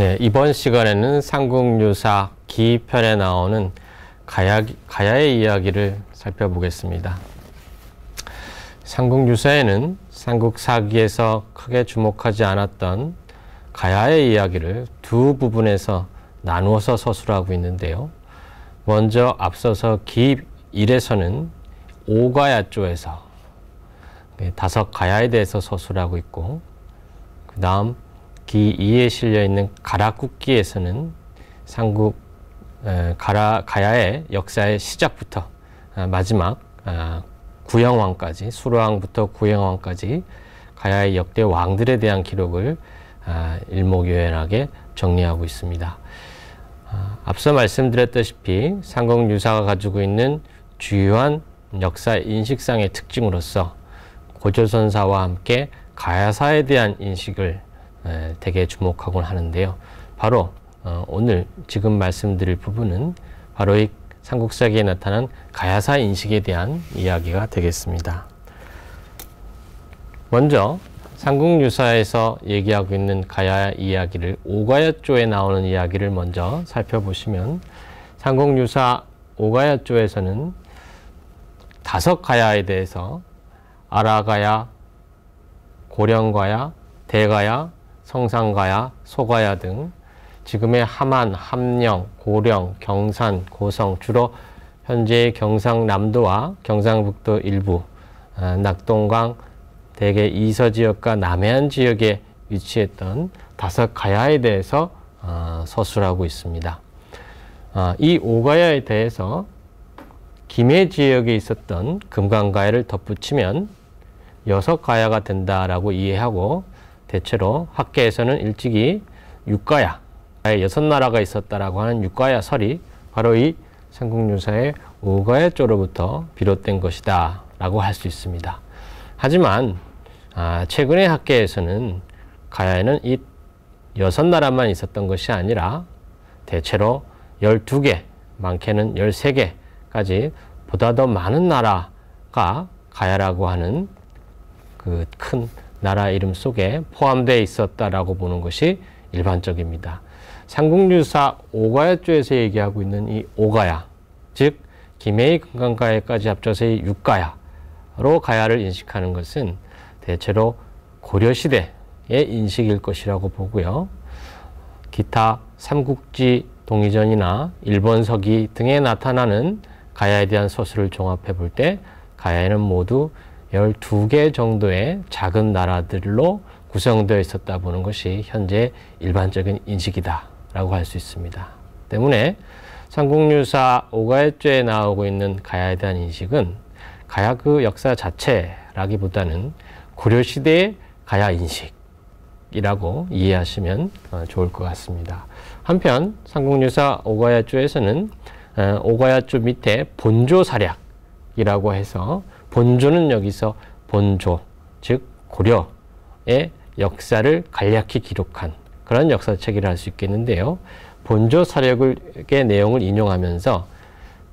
네, 이번 시간에는 삼국유사 기편에 나오는 가야, 가야의 이야기를 살펴보겠습니다. 삼국유사에는 삼국사기에서 크게 주목하지 않았던 가야의 이야기를 두 부분에서 나누어서 서술하고 있는데요. 먼저 앞서서 기 1에서는 오가야조에서 네, 다섯 가야에 대해서 서술하고 있고 그 다음 기 2에 실려 있는 가라국기에서는 삼국 가라, 가야의 역사의 시작부터 아, 마지막 아, 구영왕까지 수로왕부터 구영왕까지 가야의 역대 왕들에 대한 기록을 아, 일목요연하게 정리하고 있습니다. 앞서 말씀드렸다시피 삼국 유사가 가지고 있는 주요한 역사 인식상의 특징으로서 고조선사와 함께 가야사에 대한 인식을 되게 주목하곤 하는데요. 바로 어, 오늘 지금 말씀드릴 부분은 바로 이 삼국사기에 나타난 가야사 인식에 대한 이야기가 되겠습니다. 먼저 삼국유사에서 얘기하고 있는 가야 이야기를 오가야조에 나오는 이야기를 먼저 살펴보시면 삼국유사 오가야조에서는 다섯 가야에 대해서 아라가야, 고령가야, 대가야, 성상가야, 소가야 등 지금의 함안, 함령, 고령, 경산, 고성 주로 현재 경상남도와 경상북도 일부, 아, 낙동강, 대개 이서 지역과 남해안 지역에 위치했던 다섯 가야에 대해서 어, 서술하고 있습니다. 어, 이 오가야에 대해서 김해 지역에 있었던 금강가야를 덧붙이면 여섯 가야가 된다라고 이해하고 대체로 학계에서는 일찍이 육가야, 여섯 나라가 있었다라고 하는 육가야 설이 바로 이 삼국유사의 오가야 조로부터 비롯된 것이다 라고 할 수 있습니다. 하지만 아, 최근의 학계에서는 가야에는 이 여섯 나라만 있었던 것이 아니라 대체로 열두 개 많게는 열세 개까지 보다 더 많은 나라가 가야라고 하는 그 큰 나라 이름 속에 포함되어 있었다라고 보는 것이 일반적입니다. 삼국유사 오가야조에서 얘기하고 있는 이 오가야, 즉 김해의 금강가야까지 합쳐서 이 육가야로 가야를 인식하는 것은 대체로 고려시대의 인식일 것이라고 보고요. 기타 삼국지 동의전이나 일본 서기 등에 나타나는 가야에 대한 서술을 종합해 볼 때 가야에는 모두 12개 정도의 작은 나라들로 구성되어 있었다 보는 것이 현재 일반적인 인식이다 라고 할 수 있습니다. 때문에 삼국유사 오가야죄에 나오고 있는 가야에 대한 인식은 가야 그 역사 자체라기보다는 고려시대의 가야 인식이라고 이해하시면 어, 좋을 것 같습니다. 한편 삼국유사 오가야조에서는 어, 오가야조 밑에 본조 사략이라고 해서 본조는 여기서 본조 즉 고려의 역사를 간략히 기록한 그런 역사책이라 할 수 있겠는데요. 본조 사력의 내용을 인용하면서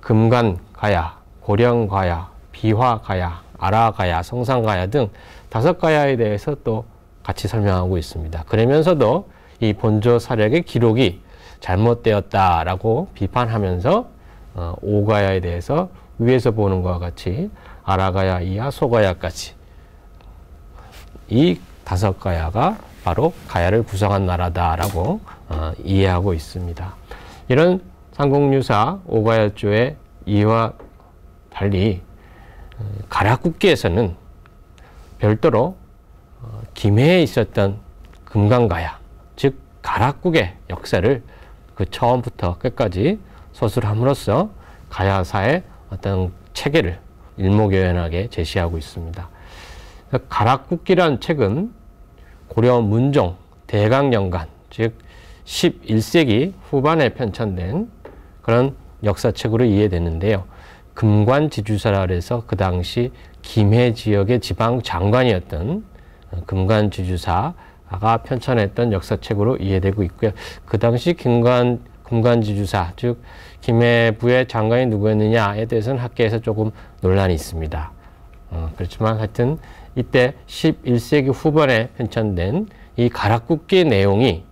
금관가야, 고령가야, 비화가야, 아라가야, 성상가야 등 다섯 가야에 대해서 또 같이 설명하고 있습니다. 그러면서도 이 본조 사력의 기록이 잘못되었다라고 비판하면서 어, 오가야에 대해서 위에서 보는 것과 같이 아라가야 이하 소가야까지 이 다섯 가야가 바로 가야를 구성한 나라다라고 어, 이해하고 있습니다. 이런 삼국유사 오가야조의 이와 달리 어, 가락국기에서는 별도로 어, 김해에 있었던 금강가야, 즉 가락국의 역사를 그 처음부터 끝까지 서술함으로써 가야사의 어떤 체계를 일목요연하게 제시하고 있습니다. 가락국기란 책은 고려 문종 대강연간 즉 11세기 후반에 편찬된 그런 역사책으로 이해되는데요. 금관지주사라 그래서 그 당시 김해 지역의 지방 장관이었던 금관지주사가 편찬했던 역사책으로 이해되고 있고요. 그 당시 김관 금관지주사 즉 김해부의 장관이 누구였느냐에 대해서는 학계에서 조금 논란이 있습니다. 어, 그렇지만 하여튼 이때 11세기 후반에 편찬된 이 가락국기의 내용이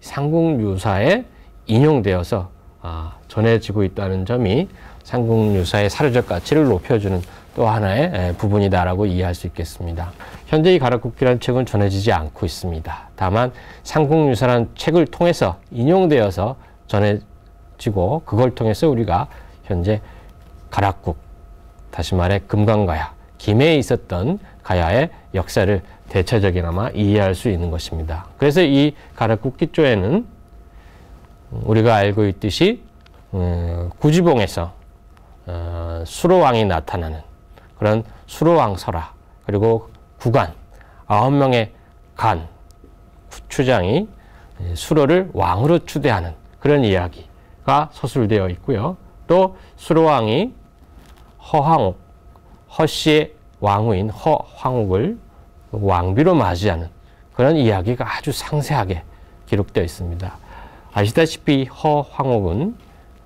삼국유사에 인용되어서 아, 전해지고 있다는 점이 삼국유사의 사료적 가치를 높여주는 또 하나의 부분이다라고 이해할 수 있겠습니다. 현재 이 가락국기라는 책은 전해지지 않고 있습니다. 다만 삼국유사라는 책을 통해서 인용되어서 전해지고 그걸 통해서 우리가 현재 가락국 다시 말해 금강가야 김해에 있었던 가야의 역사를 대체적이나마 이해할 수 있는 것입니다. 그래서 이 가락국 기조에는 우리가 알고 있듯이 음, 구지봉에서 어, 수로왕이 나타나는 그런 수로왕 설화 그리고 구간 아홉 명의 간 추장이 수로를 왕으로 추대하는 그런 이야기가 서술되어 있고요. 또 수로왕이 허황옥 허씨의 왕후인 허황옥을 왕비로 맞이하는 그런 이야기가 아주 상세하게 기록되어 있습니다. 아시다시피 허황옥은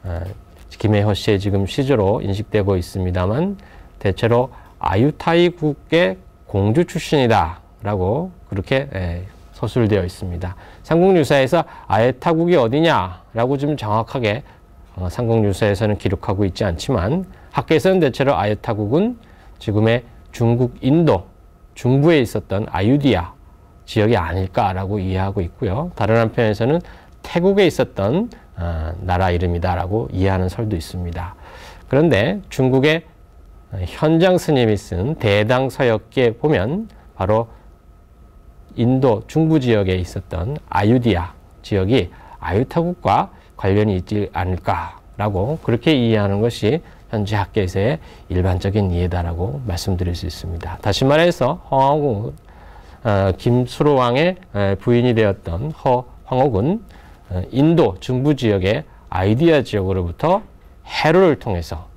어, 김해허 씨의 지금 시조로 인식되고 있습니다만 대체로 아유타이 국의 공주 출신이다라고 그렇게 예, 서술되어 있습니다. 삼국유사에서 아유타국이 어디냐라고 좀 정확하게 어, 삼국유사에서는 기록하고 있지 않지만 학계에서는 대체로 아유타국은 지금의 중국 인도 중부에 있었던 아유디아 지역이 아닐까라고 이해하고 있고요. 다른 한편에서는 태국에 있었던 어, 나라 이름이다라고 이해하는 설도 있습니다. 그런데 중국의 현장 스님이 쓴 대당 서역기에 보면 바로 인도 중부 지역에 있었던 아유디아 지역이 아유타국과 관련이 있지 않을까라고 그렇게 이해하는 것이 현재 학계에서의 일반적인 이해다라고 말씀드릴 수 있습니다. 다시 말해서 허황옥 어, 김수로 왕의 부인이 되었던 허황옥은 어, 인도 중부 지역의 아이디아 지역으로부터 해로를 통해서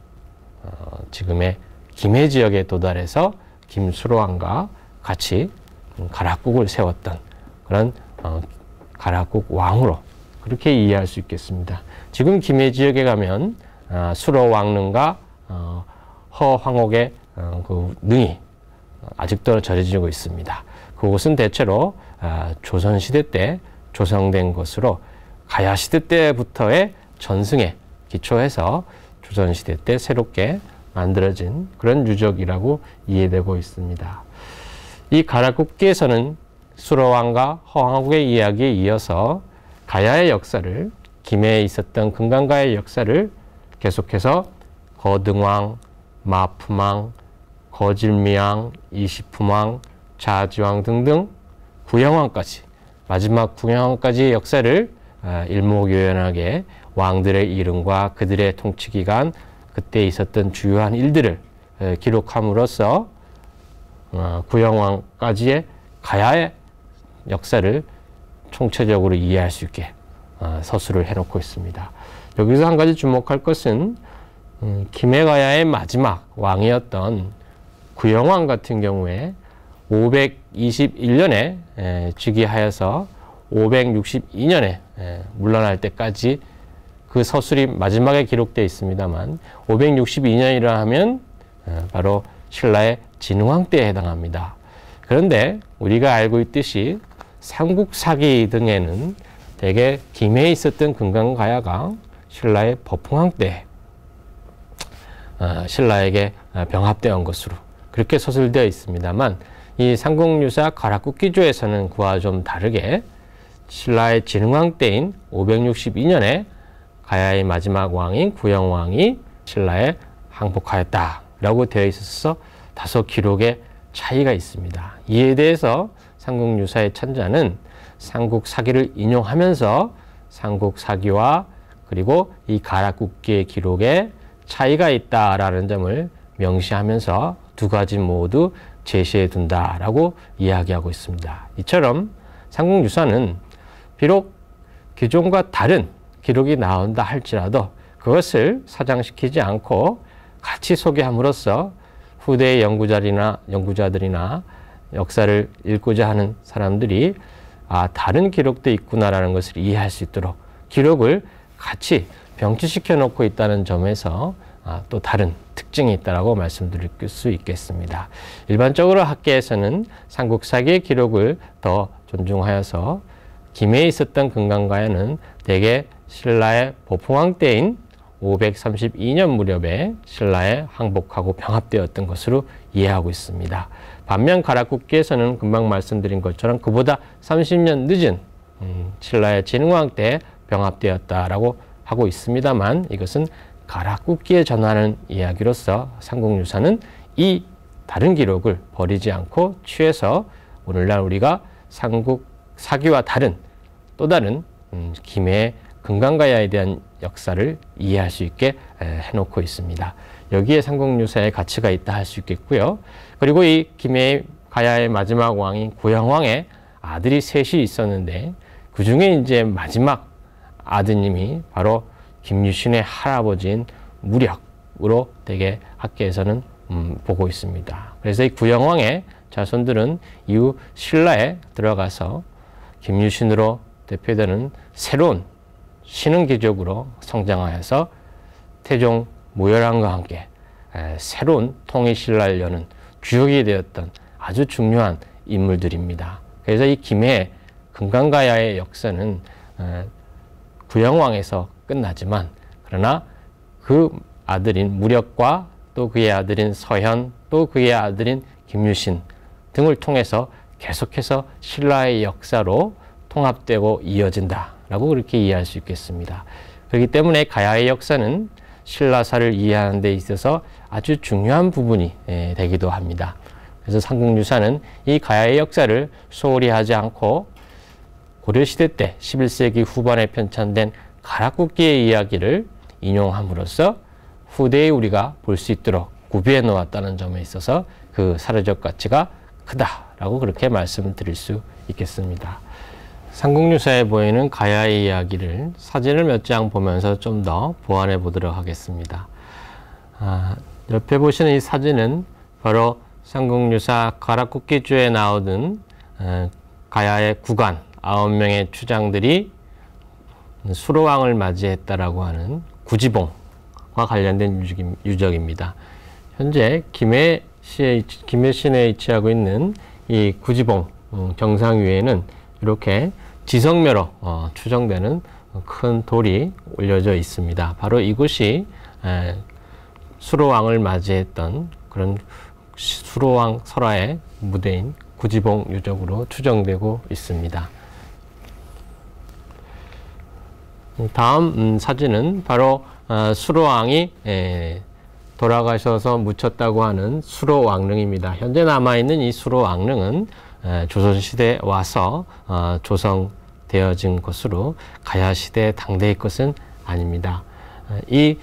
어, 지금의 김해 지역에 도달해서 김수로 왕과 같이 가락국을 세웠던 그런 어, 가락국 왕으로 그렇게 이해할 수 있겠습니다. 지금 김해 지역에 가면 어, 수로 왕릉과 어, 허황옥의 어, 그 능이 아직도 전해지고 있습니다. 그곳은 대체로 아, 조선시대 때 조성된 것으로 가야시대 때부터의 전승에 기초해서 조선시대 때 새롭게 만들어진 그런 유적이라고 이해되고 있습니다. 이 가락국기에서는 수로왕과 허황국의 이야기에 이어서 가야의 역사를 김해에 있었던 금강가의 역사를 계속해서 거등왕, 마품왕, 거질미왕, 이시품왕, 자지왕 등등 구영왕까지 마지막 구영왕까지의 역사를 아, 일목요연하게 왕들의 이름과 그들의 통치 기간 그때 있었던 주요한 일들을 기록함으로써 어, 구영왕까지의 가야의 역사를 총체적으로 이해할 수 있게 어, 서술을 해놓고 있습니다. 여기서 한 가지 주목할 것은 음, 김해가야의 마지막 왕이었던 구영왕 같은 경우에 521년에 즉위하여서 562년에 물러날 때까지 그 서술이 마지막에 기록되어 있습니다만 562년이라 하면 어, 바로 신라의 진흥왕 때에 해당합니다. 그런데 우리가 알고 있듯이 삼국사기 등에는 대개 김해에 있었던 금강가야가 신라의 법흥왕 때 어, 신라에게 병합되어 온 것으로 그렇게 서술되어 있습니다만 이 삼국유사 가락국기조에서는 그와 좀 다르게 신라의 진흥왕 때인 562년에 가야의 마지막 왕인 구영왕이 신라에 항복하였다라고 되어 있어서 다소 기록에 차이가 있습니다. 이에 대해서 삼국유사의 찬자는 삼국사기를 인용하면서 삼국사기와 그리고 이 가락국기의 기록에 차이가 있다라는 점을 명시하면서 두 가지 모두 제시해 둔다라고 이야기하고 있습니다. 이처럼 삼국유사는 비록 기존과 다른 기록이 나온다 할지라도 그것을 사장시키지 않고 같이 소개함으로써 후대의 연구자들이나 연구자들이나 역사를 읽고자 하는 사람들이 아 다른 기록도 있구나라는 것을 이해할 수 있도록 기록을 같이 병치시켜 놓고 있다는 점에서 아, 또 다른 특징이 있다고 말씀드릴 수 있겠습니다. 일반적으로 학계에서는 삼국사기의 기록을 더 존중하여서 김해에 있었던 금강가야는 대개 신라의 보풍왕 때인 532년 무렵에 신라에 항복하고 병합되었던 것으로 이해하고 있습니다. 반면 가락국기에서는 금방 말씀드린 것처럼 그보다 30년 늦은 음, 신라의 진흥왕 때 병합되었다라고 하고 있습니다만 이것은 가락국기에 전하는 이야기로서 삼국유사는 이 다른 기록을 버리지 않고 취해서 오늘날 우리가 삼국 사기와 다른 또 다른 음, 김해의 금강가야에 대한 역사를 이해할 수 있게 해놓고 있습니다. 여기에 삼국유사의 가치가 있다 할 수 있겠고요. 그리고 이 김해 가야의 마지막 왕인 고영왕의 아들이 셋이 있었는데 그 중에 이제 마지막 아드님이 바로 김유신의 할아버지인 무력으로 되게 학계에서는 음, 보고 있습니다. 그래서 이 구영왕의 자손들은 이후 신라에 들어가서 김유신으로 대표되는 새로운 신흥기족으로 성장하여서 태종 모열왕과 함께 새로운 통일신라를 여는 주역이 되었던 아주 중요한 인물들입니다. 그래서 이 김해 금강가야의 역사는 구영왕에서 끝나지만 그러나 그 아들인 무력과 또 그의 아들인 서현 또 그의 아들인 김유신 등을 통해서 계속해서 신라의 역사로 통합되고 이어진다 라고 그렇게 이해할 수 있겠습니다. 그렇기 때문에 가야의 역사는 신라사를 이해하는 데 있어서 아주 중요한 부분이 예, 되기도 합니다. 그래서 삼국유사는 이 가야의 역사를 소홀히 하지 않고 고려시대 때 11세기 후반에 편찬된 가락국기의 이야기를 인용함으로써 후대에 우리가 볼 수 있도록 구비해 놓았다는 점에 있어서 그 사례적 가치가 크다라고 그렇게 말씀드릴 수 있겠습니다. 삼국유사에 보이는 가야의 이야기를 사진을 몇 장 보면서 좀 더 보완해 보도록 하겠습니다. 아, 옆에 보시는 이 사진은 바로 삼국유사 가락국기주에 나오던 어, 가야의 구간 아홉 명의 추장들이 수로왕을 맞이했다라고 하는 구지봉과 관련된 유적, 입니다 현재 김해 시에 김해 시내에 위치하고 있는 이 구지봉 어, 정상 위에는 이렇게 지성묘로 어, 추정되는 큰 돌이 올려져 있습니다. 바로 이곳이 에, 수로왕을 맞이했던 그런 수로왕 설화의 무대인 구지봉 유적으로 추정되고 있습니다. 다음 음, 사진은 바로 어, 수로왕이 에, 돌아가셔서 묻혔다고 하는 수로왕릉입니다. 현재 남아있는 이 수로왕릉은 조선 시대에 와서 어, 조성되어진 것으로 가야 시대 당대의 것은 아닙니다. 이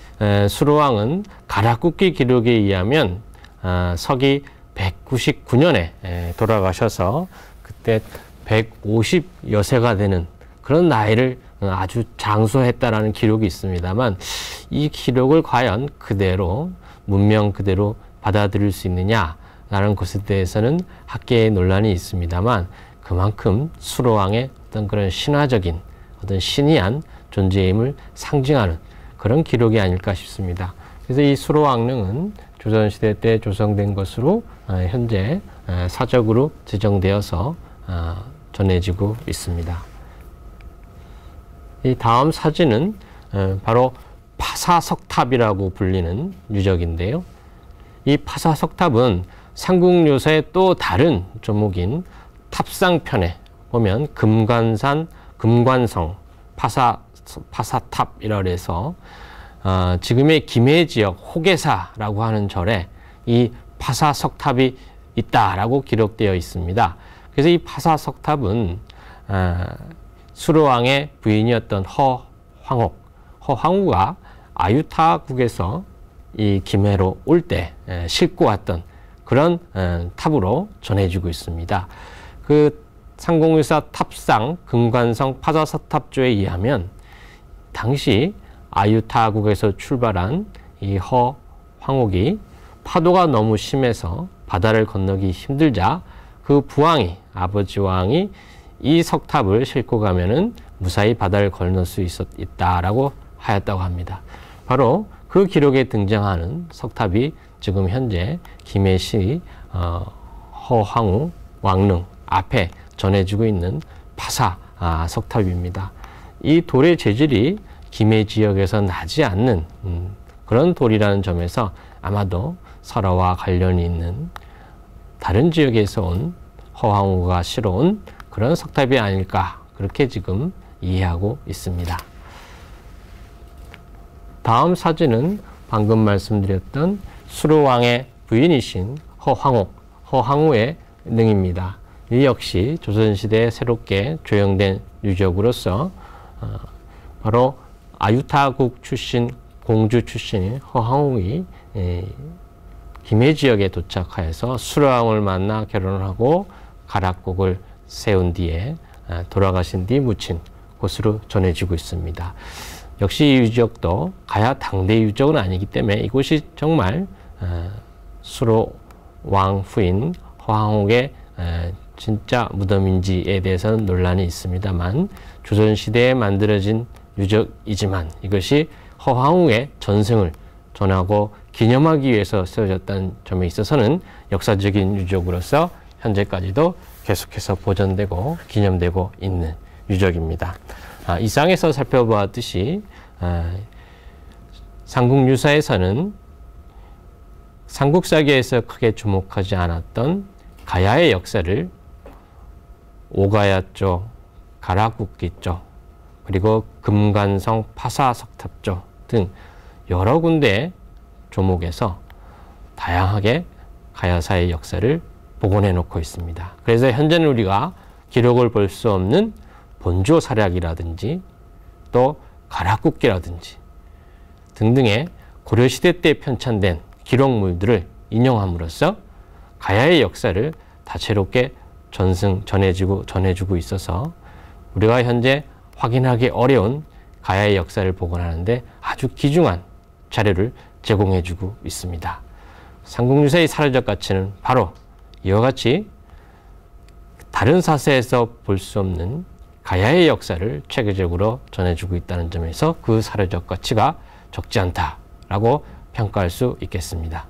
수로왕은 가락국기 기록에 의하면 어, 서기 199년에 돌아가셔서 그때 150여세가 되는 그런 나이를 아주 장수했다라는 기록이 있습니다만 이 기록을 과연 그대로 문명 그대로 받아들일 수 있느냐 라는 것에 대해서는 학계의 논란이 있습니다만 그만큼 수로왕의 어떤 그런 신화적인 어떤 신이한 존재임을 상징하는 그런 기록이 아닐까 싶습니다. 그래서 이 수로왕릉은 조선시대 때 조성된 것으로 어, 현재 어, 사적으로 지정되어서 어, 전해지고 있습니다. 이 다음 사진은 바로 파사석탑이라고 불리는 유적인데요. 이 파사석탑은 삼국유사의 또 다른 조목인 탑상편에 보면 금관산, 금관성, 파사, 파사탑이라 해서 어, 지금의 김해 지역 호계사라고 하는 절에 이 파사석탑이 있다라고 기록되어 있습니다. 그래서 이 파사석탑은 어, 수로왕의 부인이었던 허황옥, 허황우가 아유타국에서 이 김해로 올 때 싣고 왔던 그런 탑으로 전해지고 있습니다. 그 상공유사 탑상 금관성 파자사탑조에 의하면 당시 아유타국에서 출발한 이 허 황옥이 파도가 너무 심해서 바다를 건너기 힘들자 그 부왕이 아버지 왕이 이 석탑을 싣고 가면은 무사히 바다를 건널 수 있었 있다라고 하였다고 합니다. 바로 그 기록에 등장하는 석탑이 지금 현재 김해시 어, 허황우 왕릉 앞에 전해지고 있는 파사 아, 석탑입니다. 이 돌의 재질이 김해 지역에서 나지 않는 음, 그런 돌이라는 점에서 아마도 설화와 관련이 있는 다른 지역에서 온 허황우가 실어온 그런 석탑이 아닐까 그렇게 지금 이해하고 있습니다. 다음 사진은 방금 말씀드렸던 수로왕의 부인이신 허황우, 허황우의 능입니다. 이 역시 조선시대에 새롭게 조형된 유적으로서 어, 바로 아유타국 출신 공주 출신인 허황욱이 김해 지역에 도착하여서 수로왕을 만나 결혼을 하고 가락국을 세운 뒤에 아, 돌아가신 뒤 묻힌 곳으로 전해지고 있습니다. 역시 이 유적도 가야 당대 유적은 아니기 때문에 이곳이 정말 아, 수로 왕 후인 허황옥의 아, 진짜 무덤인지에 대해서는 논란이 있습니다만 조선시대에 만들어진 유적이지만 이것이 허황우의 전승을 전하고 기념하기 위해서 세워졌다는 점에 있어서는 역사적인 유적으로서 현재까지도 계속해서 보존되고 기념되고 있는 유적입니다. 아, 이상에서 살펴보았듯이 아, 삼국유사에서는 삼국사기에서 크게 주목하지 않았던 가야의 역사를 오가야 쪽, 가라국기 쪽, 그리고 금관성 파사석탑 쪽등 여러 군데 조목에서 다양하게 가야사의 역사를 복원해 놓고 있습니다. 그래서 현재는 우리가 기록을 볼 수 없는 본조 사략이라든지 또 가락국기라든지 등등의 고려시대 때 편찬된 기록물들을 인용함으로써 가야의 역사를 다채롭게 전승 전해주고 전해주고 있어서 우리가 현재 확인하기 어려운 가야의 역사를 복원하는데 아주 귀중한 자료를 제공해주고 있습니다. 삼국유사의 사료적 가치는 바로 이와 같이 다른 사세에서 볼 수 없는 가야의 역사를 체계적으로 전해주고 있다는 점에서 그 사료적 가치가 적지 않다라고 평가할 수 있겠습니다.